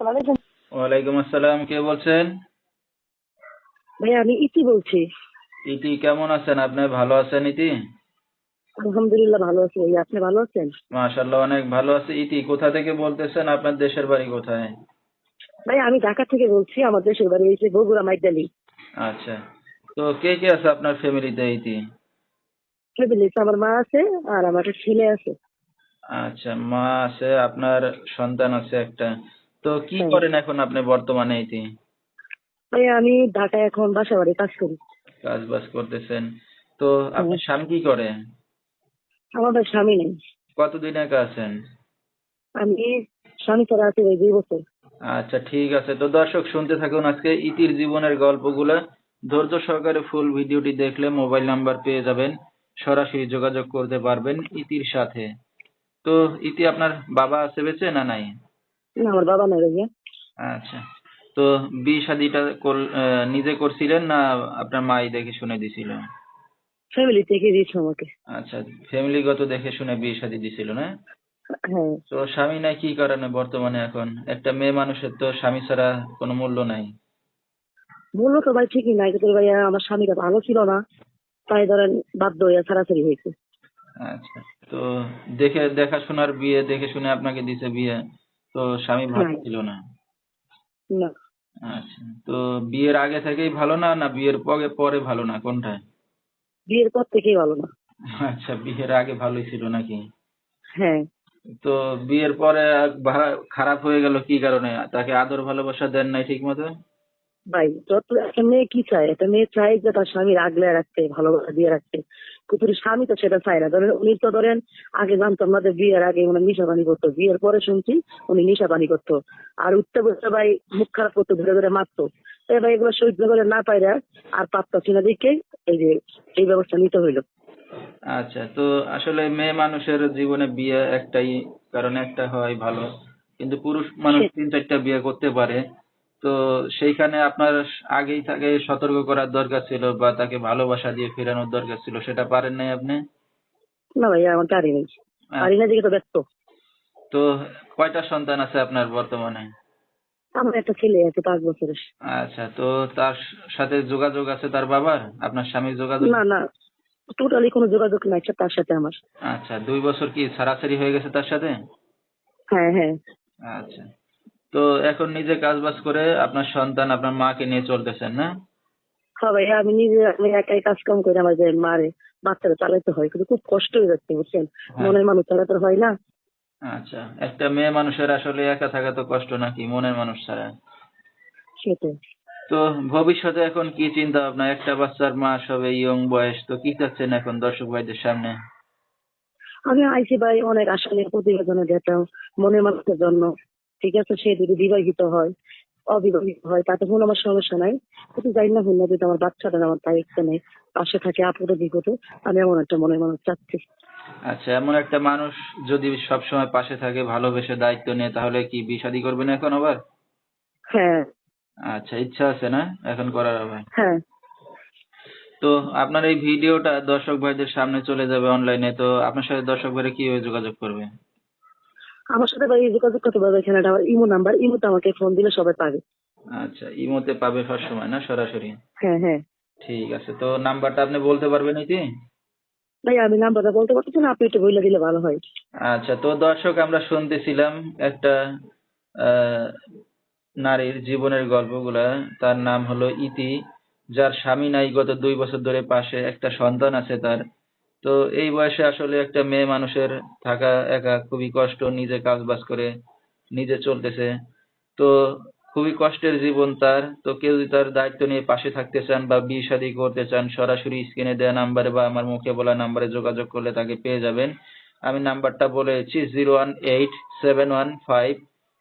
আসসালামু আলাইকুম। ওয়ালাইকুম আসসালাম কে বলছেন? ভাই আমি ইতি বলছি। ইতি কেমন আছেন? আপনি ভালো আছেন ইতি? আলহামদুলিল্লাহ ভালো আছি ভাই আপনি ভালো আছেন? মাশাল্লাহ অনেক ভালো আছে। ইতি কোথা থেকে বলতেছেন? আপনার দেশের বাড়ি কোথায়? ভাই আমি ঢাকা থেকে বলছি আমার দেশের বাড়ি হয়েছে বগুড়া মাইদালি আচ্ছা। তো কে কে আছে আপনার ফ্যামিলিতে ইতি? ফ্যামিলিতে আমার মা আছে আর আমার একটা ছেলে আছে। আচ্ছা মা আছে আপনার সন্তান আছে একটা। তো কি হ্যাঁ। করেন এখন আপনি বর্তমানে ভাই আমি ঢাকায় এখন বাসা বাড়ি কাজ করি। কাজ বাজ করতেছেন। তো আপনার হ্যাঁ। স্বামী কি করে? আমার স্বামী নেই। কতদিন একা আছেন? আমি স্বামী ছাড়া আছি দুই বছর। আচ্ছা ঠিক আছে। তো দর্শক শুনতে থাকুন আজকে ইতির জীবনের গল্পগুলো। ধৈর্য সহকারে ফুল ভিডিওটি দেখলে মোবাইল নাম্বার পেয়ে যাবেন। সরাসরি যোগাযোগ করতে পারবেন ইতির সাথে। তো ইতি আপনার বাবা আছে বেঁচে না নাই? না আমার বাবা নাই ভাইয়া আচ্ছা। তো বিয়ে শাদিটা নিজে করছিলেন না আপনার মাই দেখে শুনে দিছিল? ফ্যামিলি থেকে দিয়েছে আমাকে। আচ্ছা ফ্যামিলিগত দেখে শুনে বিয়ে শাদি দিছিল না? হ্যাঁ। তো স্বামী নাই কি কারণে বর্তমানে এখন? একটা মেয়ে মানুষের তো স্বামী ছাড়া কোনো মূল্য নাই। মূল্য তো ভাই ঠিকই নাই কিন্তু ভাইয়া আমার স্বামীটা ভালো ছিল না। তাই ধরেন বাধ্য হইয়া ছাড়াছাড়ি হয়েছে। আচ্ছা। তো দেখে দেখাশোনার বিয়ে দেখে শুনে আপনাকে দিছে বিয়ে। তো স্বামী ভালো। ছিল না? না। আচ্ছা তো বিয়ের আগে থেকেই ভালো না না বিয়ের পরে পরে ভালো না? কোনটা বিয়ের পর থেকেই ভালো না। আচ্ছা বিয়ের আগে ভালোই ছিল নাকি? হ্যাঁ। তো বিয়ের পরে খারাপ হয়ে গেল কি কারণে? তাকে আদর ভালোবাসা দেন নাই ঠিক মতো ভাই যত একটা মেয়ে কি চায়? একটা মেয়ে চায় যে তার স্বামীর আগলে রাখতে ভালোবাসা দিয়ে রাখতে। কিন্তু স্বামী তো সেটা চায় না। ধরেন উনি তো ধরেন আগে জানতাম না যে বিয়ের আগে উনি নিশা পানি করতো। বিয়ের পরে শুনছি উনি নিশা পানি করতো। আর উঠতে বসতে ভাই মুখ খারাপ করতো ধরে ধরে মারতো। ভাই এগুলো সহ্য করে না পাইরা আর পাত্তা না দিকে এই যে এই ব্যবস্থা নিতে হইল। আচ্ছা তো আসলে মেয়ে মানুষের জীবনে বিয়ে একটাই কারণ একটা হয় ভালো। কিন্তু পুরুষ মানুষ তিন চারটা বিয়ে করতে পারে। তো সেইখানে আপনার আগেই তাকে সতর্ক করার দরকার ছিল বা তাকে ভালোবাসা দিয়ে ফেরানোর দরকার ছিল সেটা পারেন নাই আপনি? না ভাই আমার পারি নাই। আচ্ছা, পারি না দিকে তো ব্যস্ত। তো কয়টা সন্তান আছে আপনার বর্তমানে? আমার একটা ছেলে আছে পাঁচ বছরের। আচ্ছা তো তার সাথে যোগাযোগ আছে তার বাবার? আপনার স্বামীর যোগাযোগ? না না টোটালি কোনো যোগাযোগ নাই তার সাথে আমার। আচ্ছা দুই বছর কি ছাড়াছাড়ি হয়ে গেছে তার সাথে? হ্যাঁ হ্যাঁ। আচ্ছা। তো এখন নিজে কাজ বাজ করে আপনার সন্তান আপনার মাকে নিয়ে চলতেছেন না? হ্যাঁ ভাই আমি নিজে আমি একাই কাজ কাম করে আমার যে মারে বাচ্চারা চালাতে হয় কিন্তু খুব কষ্ট হয়ে যাচ্ছে বুঝছেন? হ্যাঁ। মনের মানুষ চালাতে হয় না। আচ্ছা একটা মেয়ে মানুষের আসলে একা থাকা তো কষ্ট নাকি মনের মানুষ ছাড়া? সেটাই। তো ভবিষ্যতে এখন কি চিন্তা ভাবনা? একটা বাচ্চার মা সবে ইয়ং বয়স তো কি চাচ্ছেন এখন দর্শক ভাইদের সামনে? আমি আইসি ভাই অনেক আশা নিয়ে প্রতিবেদনে যেতাম মনের মানুষের জন্য। ঠিক আছে সে যদি বিবাহিত হয় অবিবাহিত হয় তাতে কোনো আমার সমস্যা নাই। কিন্তু যাই না হল যদি আমার বাচ্চাটা আমার দায়িত্ব নেই পাশে থাকে আপদে বিপদে আমি এমন একটা মনের মানুষ চাচ্ছি। আচ্ছা এমন একটা মানুষ যদি সব সময় পাশে থাকে ভালোবেসে দায়িত্ব নেয় তাহলে কি বিষাদি করবেন এখন আবার? হ্যাঁ। আচ্ছা ইচ্ছা আছে না? এখন করার আবার? হ্যাঁ। তো আপনার এই ভিডিওটা দর্শক ভাইদের সামনে চলে যাবে অনলাইনে তো আপনার সাথে দর্শক ভাইরা কীভাবে যোগাযোগ করবে? আমার সাথে ভাই যোগাযোগ করতে পারবে এখানে একটা আমার ইমো নাম্বার ইমোতে আমাকে ফোন দিলে সবাই পাবে। আচ্ছা ইমোতে পাবে সব সময় না সরাসরি? হ্যাঁ হ্যাঁ। ঠিক আছে তো নাম্বারটা আপনি বলতে পারবেন কি ভাই আমি নাম্বারটা বলতে পারতেছি না আপনি একটু বলে দিলে ভালো হয়। আচ্ছা তো দর্শক আমরা শুনতেছিলাম একটা নারীর জীবনের গল্পগুলা। তার নাম হলো ইতি যার স্বামী নাই গত দুই বছর ধরে পাশে একটা সন্তান আছে তার। তো এই বয়সে আসলে একটা মেয়ে মানুষের থাকা, একা খুবই কষ্ট, নিজে কাজ বাজ করে, নিজে চলতেছে। তো খুবই কষ্টের জীবন তার। তো কেউ যদি তার দায়িত্ব নিয়ে পাশে থাকতে চান বা বিয়ে শাদী করতে চান, সরাসরি স্ক্রিনে দেওয়া নাম্বারে বা আমার মুখে বলা নাম্বারে যোগাযোগ করলে তাকে পেয়ে যাবেন। আমি নাম্বারটা বলেছি zero one eight seven one five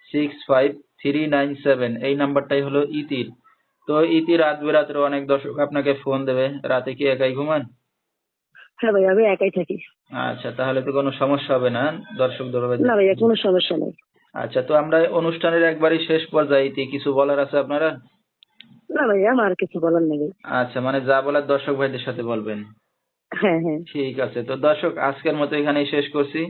six five three nine seven. এই নাম্বারটাই হলো ইতির। তো ইতি রাত বেরাত্রে অনেক দর্শক আপনাকে ফোন দেবে। রাতে কি একাই ঘুমান? হ্যাঁ ভাই আমি একাই থাকি। আচ্ছা তাহলে তো কোনো সমস্যা হবে না দর্শক না ভাইয়া কোনো সমস্যা নেই। আচ্ছা তো আমরা অনুষ্ঠানের একবারই শেষ পর্যায়ে কিছু বলার আছে আপনারা? না ভাইয়া আমার আর কিছু বলার নেই। আচ্ছা মানে যা বলার দর্শক ভাইদের সাথে বলবেন। হ্যাঁ হ্যাঁ। ঠিক আছে তো দর্শক আজকের মতো এখানেই শেষ করছি।